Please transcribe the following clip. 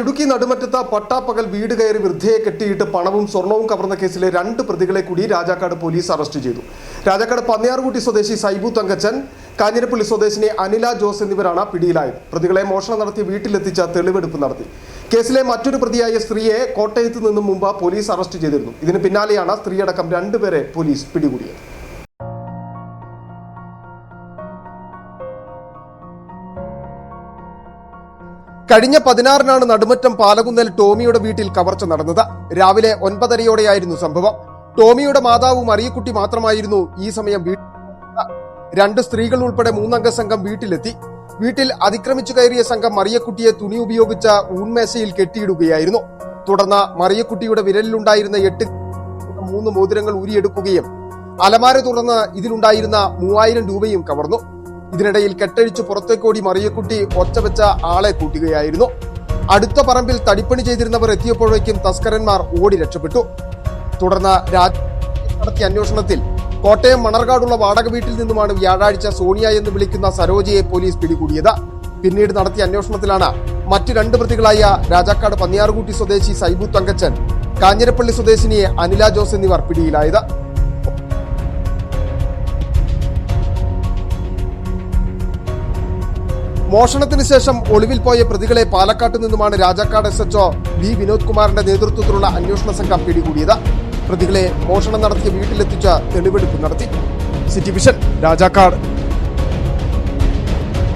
ഇടുക്കി നടുമറ്റത്ത് പട്ടാപ്പകൽ വീട് കയറി വൃദ്ധയെ കെട്ടിയിട്ട് പണവും സ്വർണവും കവർന്ന കേസിലെ രണ്ട് പ്രതികളെ കൂടി രാജാക്കാട് പോലീസ് അറസ്റ്റ് ചെയ്തു. രാജാക്കാട് പന്നിയാർകുട്ടി സ്വദേശി സൈബു തങ്കച്ചൻ കാഞ്ഞിരപ്പള്ളി സ്വദേശിനി അനില ജോസ് എന്നിവരാണ് പിടിയിലായത്. പ്രതികളെ മോഷണം നടത്തി വീട്ടിലെത്തിച്ച തെളിവെടുപ്പ് നടത്തി. കേസിലെ മറ്റൊരു പ്രതിയായ സ്ത്രീയെ കോട്ടയത്ത് നിന്നും മുമ്പ് പോലീസ് അറസ്റ്റ് ചെയ്തിരുന്നു. ഇതിന് പിന്നാലെയാണ് സ്ത്രീയടക്കം രണ്ടുപേരെ പോലീസ് പിടികൂടിയത്. കഴിഞ്ഞ പതിനാറിനാണ് നടുമറ്റം പാലകുന്നൽ ടോമിയുടെ വീട്ടിൽ കവർച്ച നടന്നത്. രാവിലെ ഒൻപതരയോടെയായിരുന്നു സംഭവം. ടോമിയുടെ മാതാവ് മറിയക്കുട്ടി മാത്രമായിരുന്നു ഈ സമയം വീട്ടിൽ രണ്ട് സ്ത്രീകൾ ഉൾപ്പെടെ മൂന്നംഗ സംഘം വീട്ടിലെത്തി. വീട്ടിൽ അതിക്രമിച്ചു കയറിയ സംഘം മറിയക്കുട്ടിയെ തുണി ഉപയോഗിച്ച ഊൺമേശയിൽ കെട്ടിയിടുകയായിരുന്നു. തുടർന്ന് മറിയക്കുട്ടിയുടെ വിരലിലുണ്ടായിരുന്ന എട്ട് മൂന്ന് മോതിരങ്ങൾ ഊരിയെടുക്കുകയും അലമാര തുറന്ന് ഇതിലുണ്ടായിരുന്ന മൂവായിരം രൂപയും കവർന്നു. ഇതിനിടയിൽ കെട്ടഴിച്ചു പുറത്തേക്കോടി മറിയക്കുട്ടി ഒച്ച വെച്ച ആളെ കൂട്ടുകയായിരുന്നു. അടുത്ത പറമ്പിൽ തടിപ്പണി ചെയ്തിരുന്നവർ എത്തിയപ്പോഴേക്കും തസ്കരന്മാർ ഓടി രക്ഷപ്പെട്ടു. തുടർന്ന് നടത്തിയ അന്വേഷണത്തിൽ കോട്ടയം മണർകാടുള്ള വാടക വീട്ടിൽ നിന്നുമാണ് വ്യാഴാഴ്ച സോണിയ എന്ന് വിളിക്കുന്ന സരോജയെ പോലീസ് പിടികൂടിയത്. പിന്നീട് നടത്തിയ അന്വേഷണത്തിലാണ് മറ്റു രണ്ട് പ്രതികളായ രാജാക്കാട് പന്നിയാർകൂട്ടി സ്വദേശി സൈബു തങ്കച്ചൻ കാഞ്ഞിരപ്പള്ളി സ്വദേശിനിയെ അനില ജോസ് എന്നിവർ പിടിയിലായത്. മോഷണത്തിന് ശേഷം ഒളിവിൽ പോയ പ്രതികളെ പാലക്കാട്ട് നിന്നുമാണ് Rajakkad S H O V Vinod കുമാറിന്റെ നേതൃത്വത്തിലുള്ള അന്വേഷണ സംഘം പിടികൂടിയത്. പ്രതികളെ മോഷണം നടത്തിയ വീട്ടിലെത്തിച്ച് തെളിവെടുപ്പ് നടത്തി. City vision Rajakkad.